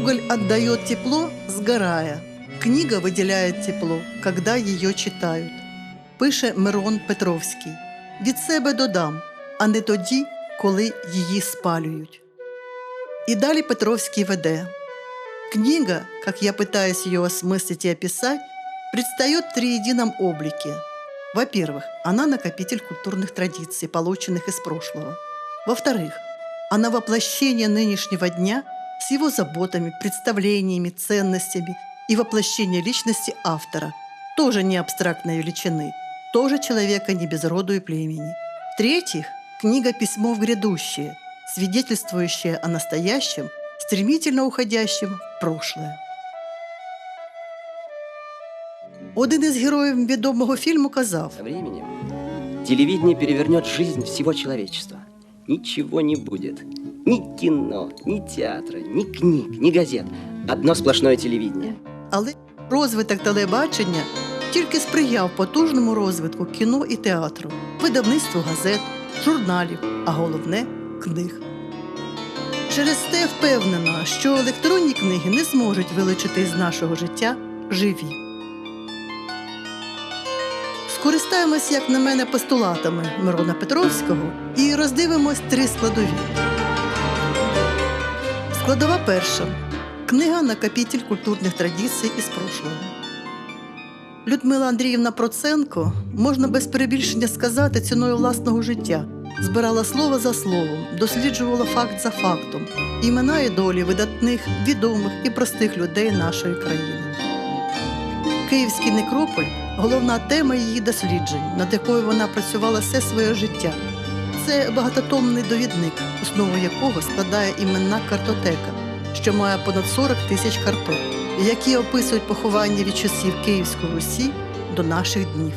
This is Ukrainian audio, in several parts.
Уголь отдает тепло, сгорая. Книга выделяет тепло, когда її читають. Пише Мирон Петровський. Від себе додам, а не тоді, коли її спалюють. И далее Петровский веде. Книга, как я пытаюсь ее осмыслить и описать, предстает в триедином облике. Во-первых, она накопитель культурных традиций, полученных из прошлого. Во-вторых, она воплощение нынешнего дня с его заботами, представлениями, ценностями и воплощение личности автора, тоже не абстрактной величины, тоже человека не без роду и племени. В-третьих, книга «Письмо в грядущее», свидетельствующее о настоящем, стремительно уходящем в прошлое. Один із героїв відомого фільму казав: Со временем телевидение перевернет жизнь всего человечества. Ничего не будет. Ни кино, ни театра, ни книг, ни газет. Одно сплошное телевидение. Але розвиток телебачення тільки сприяв потужному розвитку кіно і театру, видавництву газет, журналів, а головне книг. Через те впевнена, що електронні книги не зможуть вилучити з нашого життя живі. Скористаємось, як на мене, постулатами Мирона Петровського і роздивимось три складові. Складова перша. Книга накопитель культурних традицій із прошлого. Людмила Андріївна Проценко, можна без перебільшення сказати, ціною власного життя, збирала слово за словом, досліджувала факт за фактом, імена і долі видатних, відомих і простих людей нашої країни. Київський некрополь головна тема її досліджень, над якою вона працювала все своє життя. Це багатотомний довідник, основу якого складає іменна картотека, що має понад 40 тисяч карток, які описують поховання від часів Київської Русі до наших днів.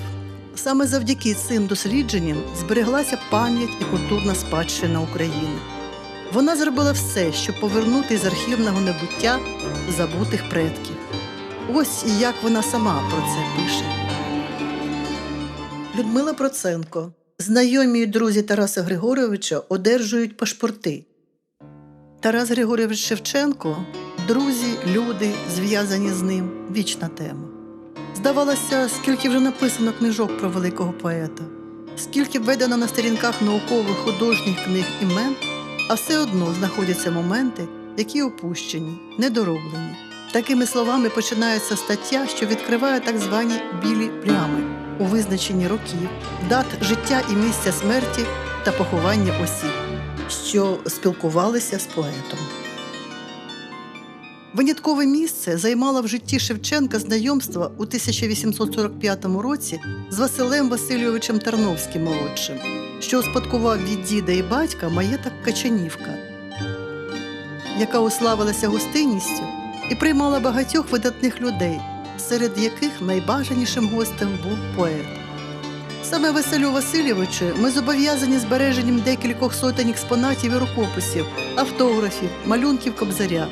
Саме завдяки цим дослідженням збереглася пам'ять і культурна спадщина України. Вона зробила все, щоб повернути з архівного небуття забутих предків. Ось і як вона сама про це пише. Людмила Проценко. Знайомі й друзі Тараса Григоровича одержують пашпорти. Тарас Григорович Шевченко друзі, люди, зв'язані з ним вічна тема. Здавалося, скільки вже написано книжок про великого поета, скільки введено на сторінках наукових художніх книг імен, а все одно знаходяться моменти, які опущені, недороблені. Такими словами починається стаття, що відкриває так звані білі плями у визначенні років, дат життя і місця смерті та поховання осіб, що спілкувалися з поетом. Виняткове місце займало в житті Шевченка знайомство у 1845 році з Василем Васильовичем Тарновським молодшим, що успадкував від діда і батька маєток Качанівка, яка уславилася гостинністю і приймала багатьох видатних людей, серед яких найбажанішим гостем був поет. Саме Василю Васильовичу ми зобов'язані збереженням декількох сотень експонатів і рукописів, автографів, малюнків Кобзаря.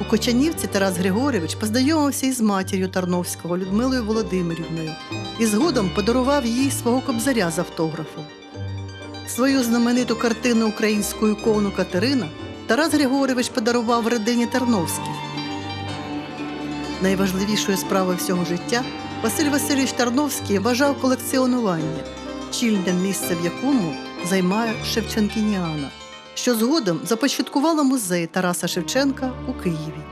У Кочанівці Тарас Григорович познайомився із матір'ю Тарновського Людмилою Володимирівною і згодом подарував їй свого кобзаря з автографом. Свою знамениту картину українську ікону Катерина Тарас Григорович подарував родині Тарновських. Найважливішою справою всього життя Василь Васильович Тарновський вважав колекціонування, чільне місце в якому займає Шевченкініана що згодом започаткувала музей Тараса Шевченка у Києві.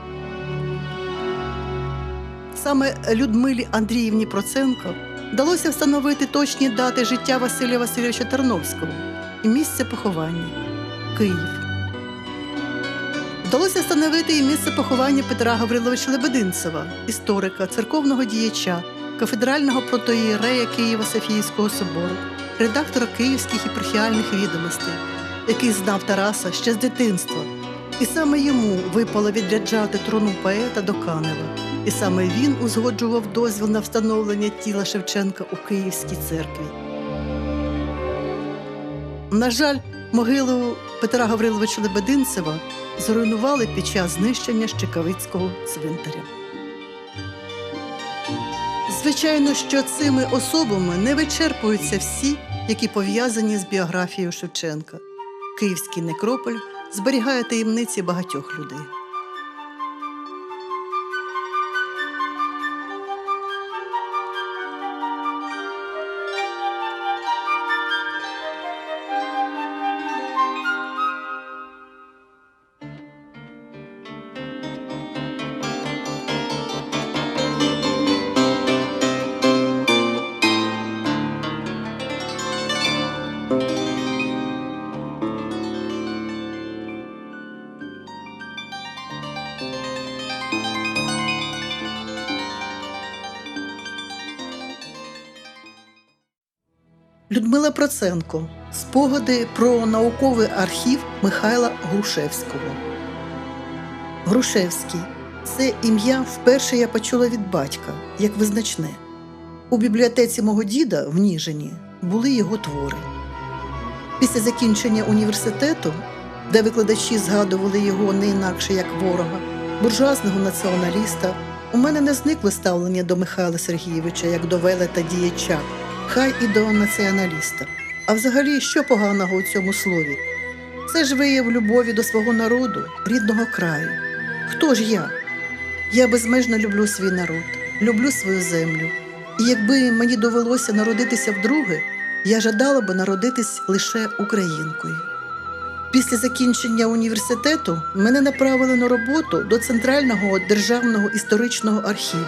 Саме Людмилі Андріївні Проценко вдалося встановити точні дати життя Василя Васильовича Тарновського і місце поховання Київ. Вдалося встановити і місце поховання Петра Гавриловича Лебединцева, історика, церковного діяча, кафедрального протоїрея Києва Софійського собору, редактора київських єпархіальних відомостей який знав Тараса ще з дитинства, і саме йому випало відряджати трону поета до Канева, і саме він узгоджував дозвіл на встановлення тіла Шевченка у Київській церкві. На жаль, могилу Петра Гавриловича Лебединцева зруйнували під час знищення Щекавицького цвинтаря. Звичайно, що цими особами не вичерпуються всі, які пов'язані з біографією Шевченка. Київський некрополь зберігає таємниці багатьох людей. Людмила Проценко. Спогади про науковий архів Михайла Грушевського. Грушевський це ім'я вперше я почула від батька як визначне. У бібліотеці мого діда в Ніжині були його твори. Після закінчення університету, де викладачі згадували його не інакше як ворога, буржуазного націоналіста, у мене не зникло ставлення до Михайла Сергійовича як до велета діяча, хай і до націоналіста. А взагалі, що поганого у цьому слові? Це ж вияв любові до свого народу, рідного краю. Хто ж я? Я безмежно люблю свій народ, люблю свою землю. І якби мені довелося народитися вдруге, я жадала би народитись лише українкою. Після закінчення університету мене направили на роботу до Центрального державного історичного архіву.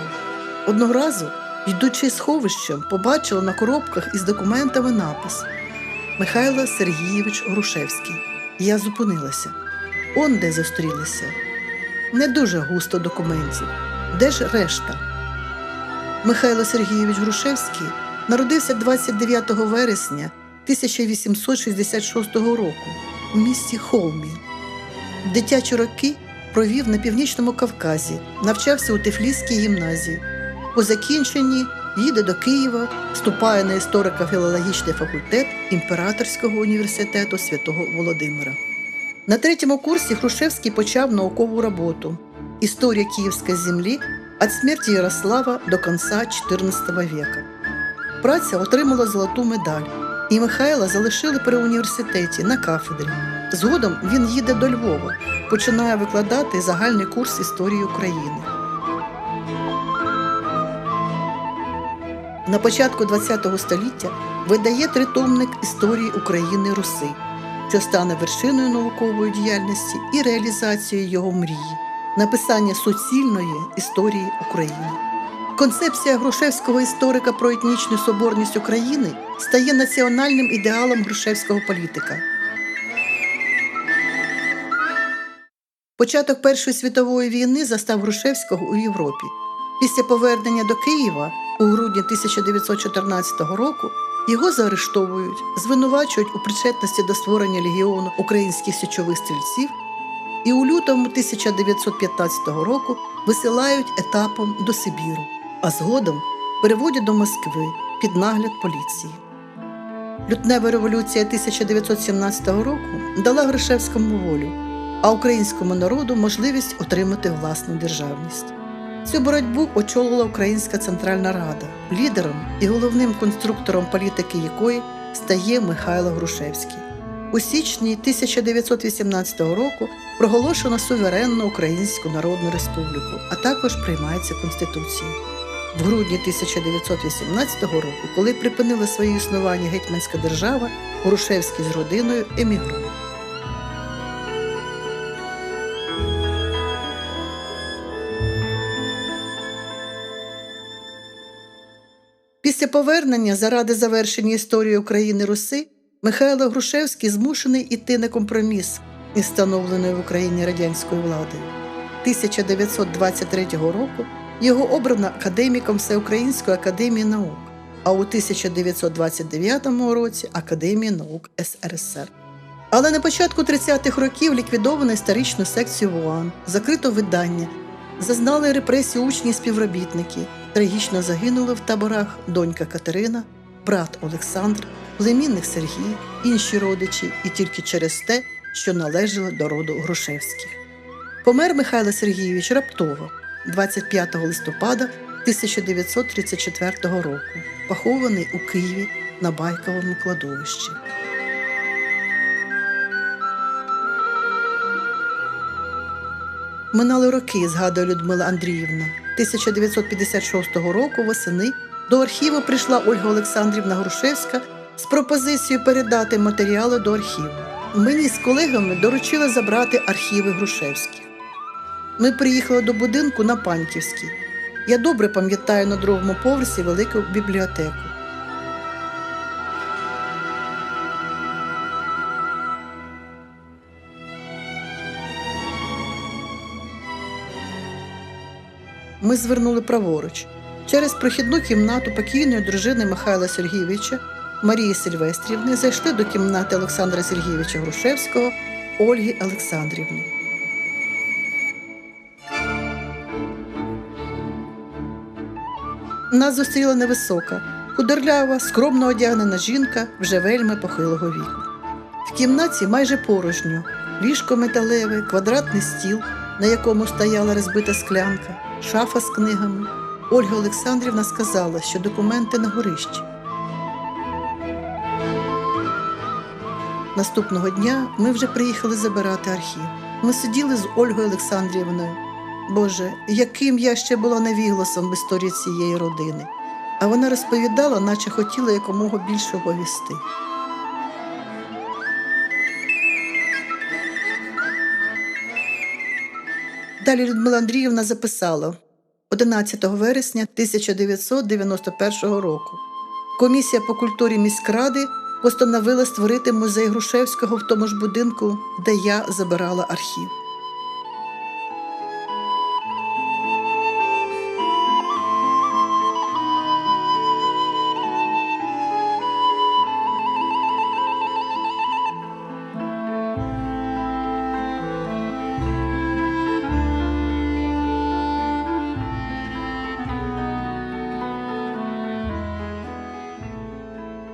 Одного разу, йдучи сховищем, побачила на коробках із документами напис Михайло Сергійович Грушевський. Я зупинилася. Он де зустрілися. Не дуже густо документів. Де ж решта? Михайло Сергійович Грушевський народився 29 вересня 1866 року у місті Холмі. Дитячі роки провів на північному Кавказі, навчався у Тифліській гімназії. По закінченні їде до Києва, вступає на історико-філологічний факультет Імператорського університету святого Володимира. На третьому курсі Хрущевський почав наукову роботу Історія київської землі від смерті Ярослава до кінця XIV века. Праця отримала золоту медаль, і Михайла залишили при університеті на кафедрі. Згодом він їде до Львова, починає викладати загальний курс історії України. На початку ХХ століття видає тритомник історії України Руси, що стане вершиною наукової діяльності і реалізацією його мрії написання суцільної історії України. Концепція Грушевського історика про етнічну соборність України стає національним ідеалом грушевського політика. Початок Першої світової війни застав Грушевського у Європі. Після повернення до Києва у грудні 1914 року його заарештовують, звинувачують у причетності до створення легіону українських січових стрільців і у лютому 1915 року висилають етапом до Сибіру, а згодом переводять до Москви під нагляд поліції. Лютнева революція 1917 року дала Грушевському волю, а українському народу можливість отримати власну державність. Цю боротьбу очолила Українська Центральна Рада, лідером і головним конструктором політики якої стає Михайло Грушевський. У січні 1918 року проголошено суверенну Українську Народну Республіку, а також приймається Конституція. В грудні 1918 року, коли припинила своє існування гетьманська держава, Грушевський з родиною емігрує. Після повернення заради завершення історії України Руси Михайло Грушевський змушений іти на компроміс із встановленою в Україні радянською владою. 1923 року його обрано академіком Всеукраїнської академії наук, а у 1929 році Академії наук СРСР. Але на початку 30-х років ліквідовано історичну секцію ВУАН, закрито видання, зазнали репресії учні і співробітники, трагічно загинули в таборах донька Катерина, брат Олександр, племінник Сергій, інші родичі і тільки через те, що належали до роду Грушевських. Помер Михайло Сергійович раптово 25 листопада 1934 року, похований у Києві на Байковому кладовищі. Минали роки, згадує Людмила Андріївна. 1956 року восени до архіву прийшла Ольга Олександрівна Грушевська з пропозицією передати матеріали до архіву. Мені з колегами доручили забрати архіви Грушевських. Ми приїхали до будинку на Панківській. Я добре пам'ятаю на другому поверсі велику бібліотеку. Ми звернули праворуч. Через прохідну кімнату покійної дружини Михайла Сергійовича Марії Сильвестрівни зайшли до кімнати Олександра Сергійовича Грушевського Ольги Олександрівни. Нас зустріла невисока, худорлява, скромно одягнена жінка вже вельми похилого віку. В кімнаті майже порожньо, ліжко металеве, квадратний стіл, на якому стояла розбита склянка, шафа з книгами. Ольга Олександрівна сказала, що документи на горищі. Наступного дня ми вже приїхали забирати архів. Ми сиділи з Ольгою Олександрівною. Боже, яким я ще була невігласом в історії цієї родини. А вона розповідала, наче хотіла якомога більше оповісти. Далі Людмила Андріївна записала 11 вересня 1991 року. Комісія по культурі міськради постановила створити музей Грушевського в тому ж будинку, де я забирала архів.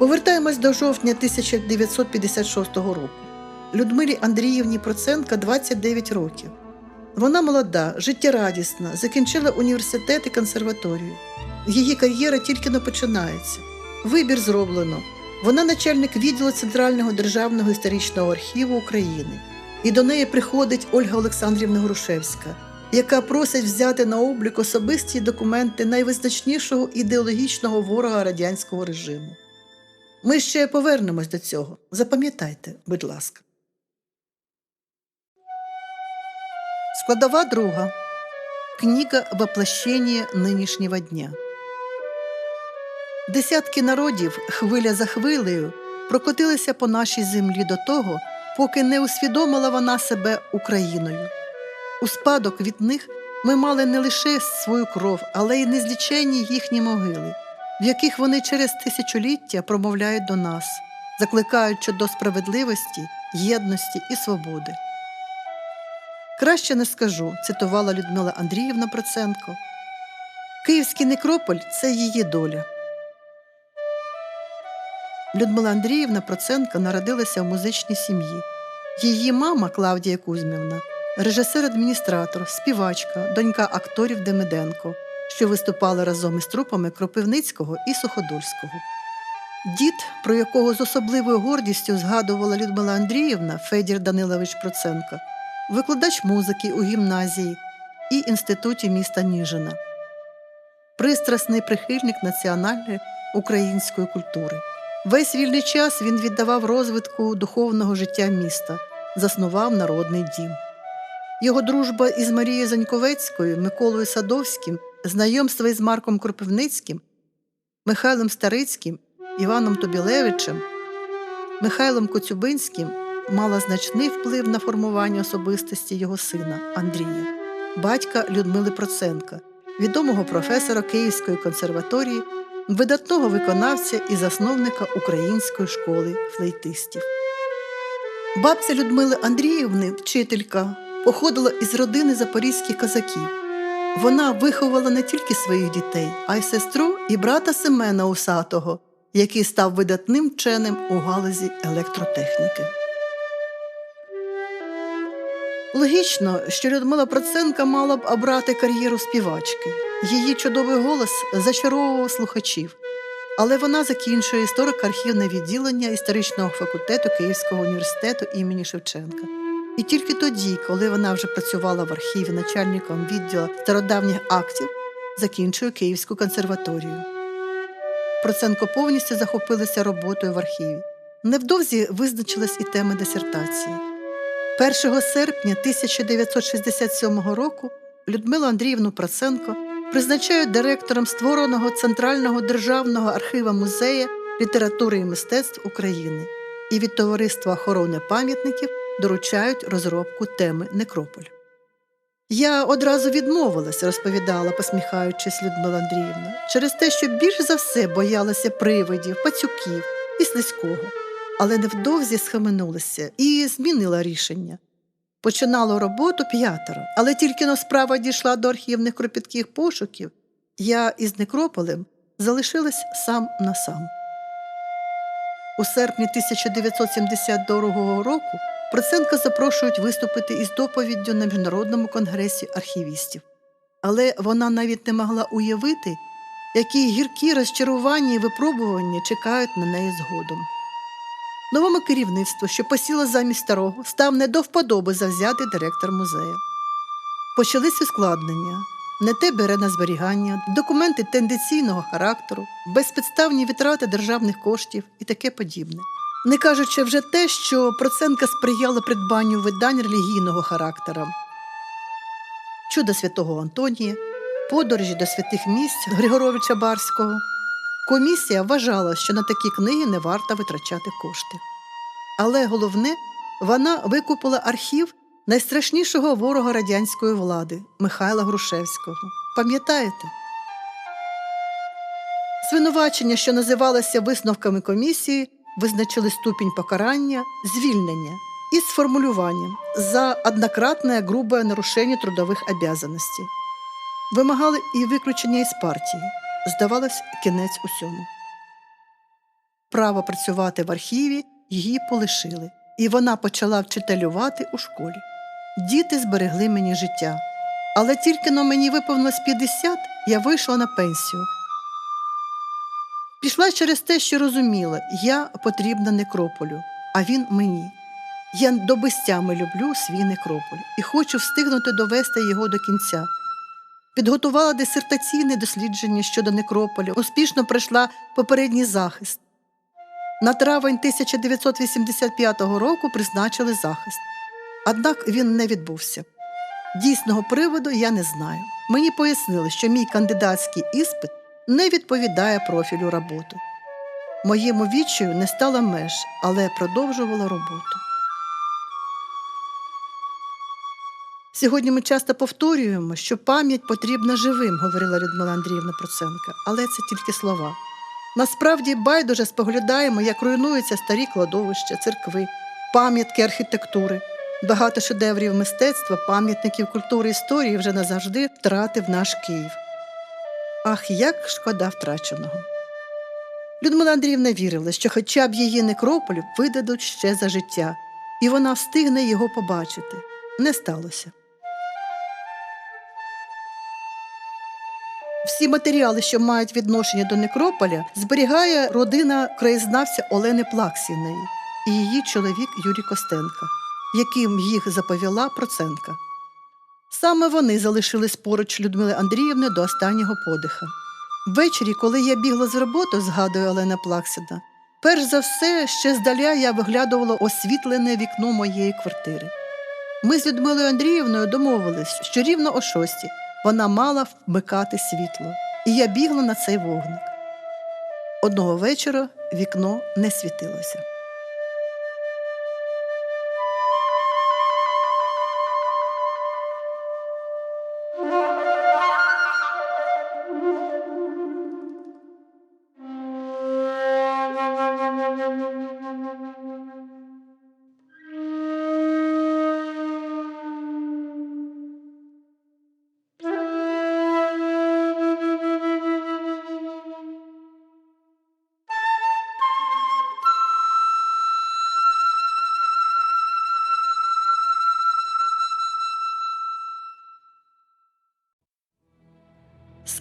Повертаємось до жовтня 1956 року. Людмилі Андріївні Проценка 29 років. Вона молода, життєрадісна, закінчила університет і консерваторію. Її кар'єра тільки не починається. Вибір зроблено. Вона начальник відділу Центрального державного історичного архіву України. І до неї приходить Ольга Олександрівна Грушевська, яка просить взяти на облік особисті документи найвизначнішого ідеологічного ворога радянського режиму. Ми ще повернемось до цього. Запам'ятайте, будь ласка. Складова друга. Книга воплощення нинішнього дня. Десятки народів, хвиля за хвилею, прокотилися по нашій землі до того, поки не усвідомила вона себе Україною. У спадок від них ми мали не лише свою кров, але й незліченні їхні могили в яких вони через тисячоліття промовляють до нас, закликаючи до справедливості, єдності і свободи. Краще не скажу, цитувала Людмила Андріївна Проценко. Київський некрополь це її доля. Людмила Андріївна Проценко народилася в музичній сім'ї. Її мама Клавдія Кузьмівна, режисер-адміністратор, співачка, донька акторів Демиденко що виступали разом із трупами Кропивницького і Суходольського. Дід, про якого з особливою гордістю згадувала Людмила Андріївна Федір Данилович Проценко, викладач музики у гімназії і інституті міста Ніжина, пристрасний прихильник національної української культури. Весь вільний час він віддавав розвитку духовного життя міста, заснував народний дім. Його дружба із Марією Заньковецькою, Миколою Садовським знайомство із Марком Кропивницьким, Михайлом Старицьким, Іваном Тобілевичем, Михайлом Коцюбинським мала значний вплив на формування особистості його сина Андрія, батька Людмили Проценка, відомого професора Київської консерваторії, видатного виконавця і засновника української школи флейтистів. Бабця Людмили Андріївни, вчителька, походила із родини запорізьких козаків. Вона виховала не тільки своїх дітей, а й сестру і брата Семена Усатого, який став видатним вченим у галузі електротехніки. Логічно, що Людмила Проценка мала б обрати кар'єру співачки. Її чудовий голос зачаровував слухачів. Але вона закінчує історико-архівне відділення історичного факультету Київського університету імені Шевченка. І тільки тоді, коли вона вже працювала в архіві начальником відділу стародавніх актів, закінчує Київську консерваторію. Проценко повністю захопилася роботою в архіві. Невдовзі визначилась і тема дисертації. 1 серпня 1967 року Людмилу Андріївну Проценко призначають директором створеного Центрального державного архива музея літератури і мистецтв України і від Товариства охорони пам'ятників доручають розробку теми Некрополь. Я одразу відмовилась, розповідала, посміхаючись Людмила Андріївна, через те, що більш за все боялася привидів, пацюків, і Слизького, але невдовзі схаменулася і змінила рішення. Починало роботу п'ятеро, але тільки но справа дійшла до архівних кропітких пошуків, я із Некрополем залишилась сам на сам. У серпні 1972 року Проценка запрошують виступити із доповіддю на міжнародному конгресі архівістів. Але вона навіть не могла уявити, які гіркі розчарування і випробування чекають на неї згодом. Новому керівництву, що посіло замість старого, став не до вподоби завзятий директор музею. Почались ускладнення. Не те бере на зберігання, документи тенденційного характеру, безпідставні витрати державних коштів і таке подібне. Не кажучи вже те, що Проценка сприяла придбанню видань релігійного характера. Чудо святого Антонія, подорожі до святих місць Григоровича Барського. Комісія вважала, що на такі книги не варто витрачати кошти. Але головне, вона викупила архів найстрашнішого ворога радянської влади Михайла Грушевського. Пам'ятаєте? Звинувачення, що називалося висновками комісії, визначили ступінь покарання, звільнення із формулюванням за однократне грубе нарушення трудових обязанностей. Вимагали і виключення із партії. Здавалось, кінець усьому. Право працювати в архіві її полишили, і вона почала вчителювати у школі. Діти зберегли мені життя. Але тільки но мені виповнилось 50, я вийшла на пенсію. Пішла через те, що розуміла, я потрібна некрополю, а він мені. Я до безтями люблю свій некрополь і хочу встигнути довести його до кінця. Підготувала дисертаційне дослідження щодо некрополю, успішно пройшла попередній захист. На травень 1985 року призначили захист. Однак він не відбувся. Дійсного приводу я не знаю. Мені пояснили, що мій кандидатський іспит не відповідає профілю роботи. Моєму відчаю не стало меж, але продовжувала роботу. Сьогодні ми часто повторюємо, що пам'ять потрібна живим, говорила Людмила Андріївна Проценка, але це тільки слова. Насправді байдуже споглядаємо, як руйнуються старі кладовища, церкви, пам'ятки архітектури. Багато шедеврів мистецтва, пам'ятників культури історії вже назавжди втратив наш Київ. Ах, як шкода втраченого. Людмила Андріївна вірила, що хоча б її некрополь видадуть ще за життя, і вона встигне його побачити. Не сталося. Всі матеріали, що мають відношення до некрополя, зберігає родина краєзнавця Олени Плаксіної і її чоловік Юрій Костенка, яким їх заповіла Проценка. Саме вони залишились поруч Людмили Андріївни до останнього подиха. Ввечері, коли я бігла з роботи, згадує Олена Плаксіна, перш за все ще здаля я виглядувала освітлене вікно моєї квартири. Ми з Людмилою Андріївною домовились, що рівно о шостій вона мала вмикати світло, і я бігла на цей вогник. Одного вечора вікно не світилося.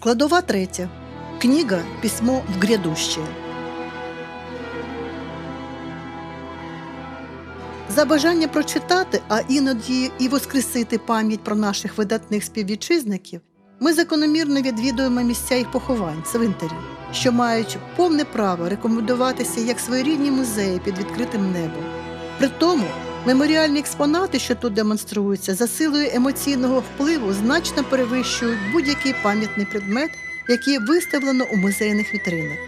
Складова третя. Книга «Письмо в грядущее». За бажання прочитати, а іноді і воскресити пам'ять про наших видатних співвітчизників, ми закономірно відвідуємо місця їх поховань, цвинтарі, що мають повне право рекомендуватися як своєрідні музеї під відкритим небом. При тому меморіальні експонати, що тут демонструються, за силою емоційного впливу значно перевищують будь-який пам'ятний предмет, який виставлено у музейних вітринах.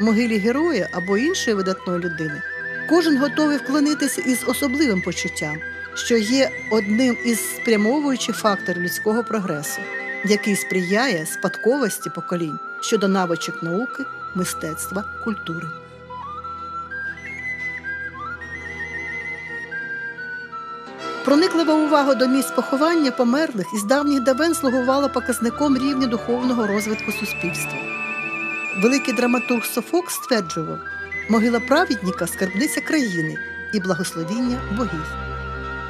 Могилі героя або іншої видатної людини кожен готовий вклонитися із особливим почуттям, що є одним із спрямовуючих факторів людського прогресу, який сприяє спадковості поколінь щодо навичок науки, мистецтва, культури. Прониклива увага до місць поховання померлих із давніх давен слугувала показником рівня духовного розвитку суспільства. Великий драматург Софок стверджував, могила праведника скарбниця країни і благословіння богів.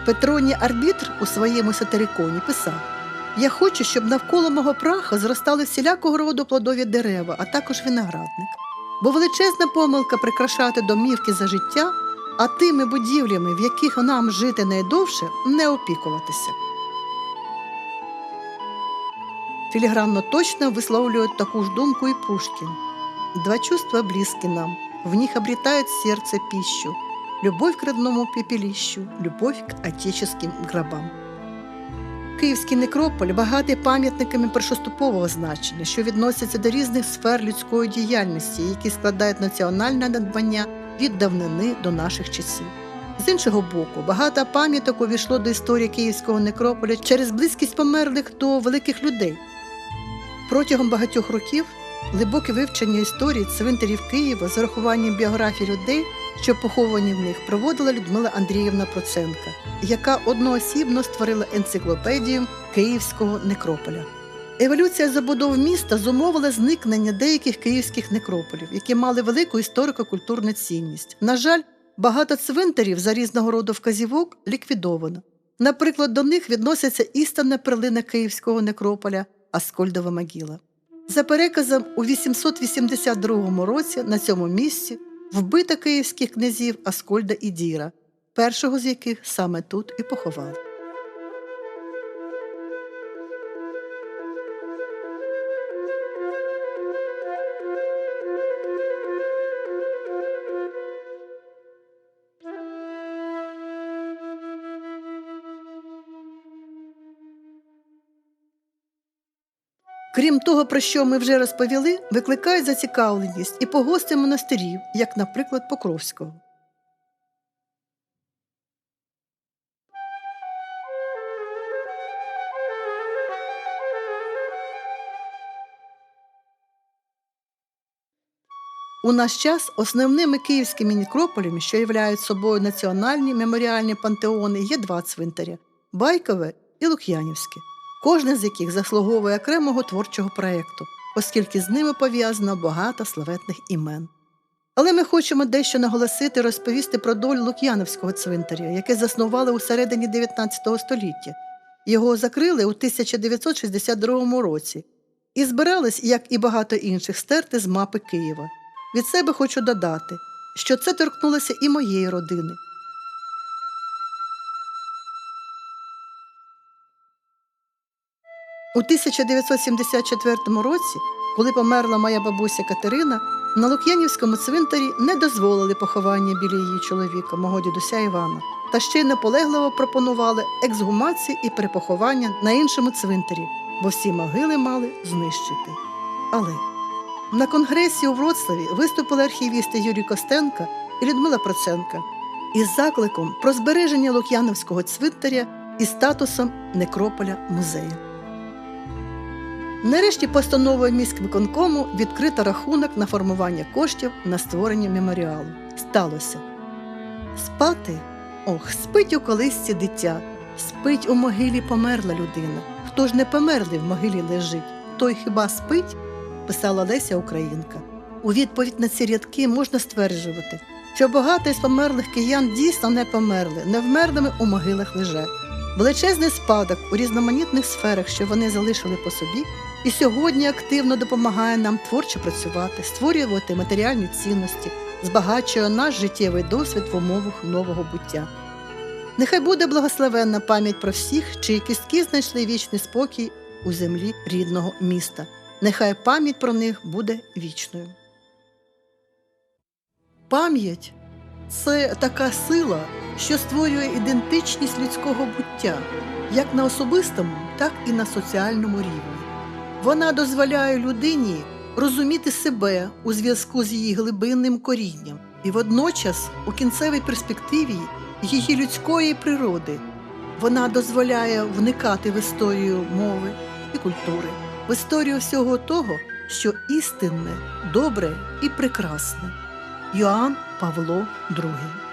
Петроній арбітр у своєму сатириконі писав: Я хочу, щоб навколо мого праха зростали всілякого роду плодові дерева, а також виноградник. Бо величезна помилка прикрашати домівки за життя, а тими будівлями, в яких нам жити найдовше, не опікуватися. Філігранно точно висловлює таку ж думку і Пушкін. Два чувства близки нам, в них обретает сердце пищу, любовь к родному пепелищу, любовь к отеческим гробам. Київський некрополь багатий пам'ятниками першоступового значення, що відносяться до різних сфер людської діяльності, які складають національне надбання від давнини до наших часів. З іншого боку, багато пам'яток увійшло до історії Київського некрополя через близькість померлих до великих людей. Протягом багатьох років глибоке вивчення історії цвинтарів Києва з урахуванням біографій людей, що поховані в них, проводила Людмила Андріївна Проценка, яка одноосібно створила енциклопедію Київського некрополя. Еволюція забудов міста зумовила зникнення деяких київських некрополів, які мали велику історико-культурну цінність. На жаль, багато цвинтарів за різного роду вказівок ліквідовано. Наприклад, до них відносяться істинна перлина Київського некрополя Аскольдова могила. За переказом, у 882 році на цьому місці вбито київських князів Аскольда і Діра, першого з яких саме тут і поховали. Крім того, про що ми вже розповіли, викликають зацікавленість і погости монастирів, як, наприклад, Покровського. У наш час основними київськими некрополями, що являють собою національні меморіальні пантеони, є два цвинтаря Байкове і Лук'янівське кожне з яких заслуговує окремого творчого проєкту, оскільки з ними пов'язано багато славетних імен. Але ми хочемо дещо наголосити розповісти про долю Лук'яновського цвинтаря, яке заснували у середині 19 століття. Його закрили у 1962 році і збирались, як і багато інших, стерти з мапи Києва. Від себе хочу додати, що це торкнулося і моєї родини. У 1974 році, коли померла моя бабуся Катерина, на Лук'янівському цвинтарі не дозволили поховання біля її чоловіка, мого дідуся Івана, та ще й наполегливо пропонували ексгумацію і перепоховання на іншому цвинтарі, бо всі могили мали знищити. Але на конгресі у Вроцлаві виступили архівісти Юрій Костенка і Людмила Проценка із закликом про збереження Лук'яновського цвинтаря і статусом некрополя музею. Нарешті постановою міськвиконкому відкрито рахунок на формування коштів на створення меморіалу. Сталося. Спати? Ох, спить у колисці дитя, спить у могилі померла людина. Хто ж не померлий в могилі лежить, той хіба спить? писала Леся Українка. У відповідь на ці рядки можна стверджувати, що багато із померлих киян дійсно не померли, не вмерлими у могилах лежать. Величезний спадок у різноманітних сферах, що вони залишили по собі, і сьогодні активно допомагає нам творчо працювати, створювати матеріальні цінності, збагачує наш життєвий досвід в умовах нового буття. Нехай буде благословенна пам'ять про всіх, чиї кістки знайшли вічний спокій у землі рідного міста. Нехай пам'ять про них буде вічною. Пам'ять це така сила, що створює ідентичність людського буття як на особистому, так і на соціальному рівні. Вона дозволяє людині розуміти себе у зв'язку з її глибинним корінням і водночас у кінцевій перспективі її людської природи. Вона дозволяє вникати в історію мови і культури, в історію всього того, що істинне, добре і прекрасне. Йоанн Павло II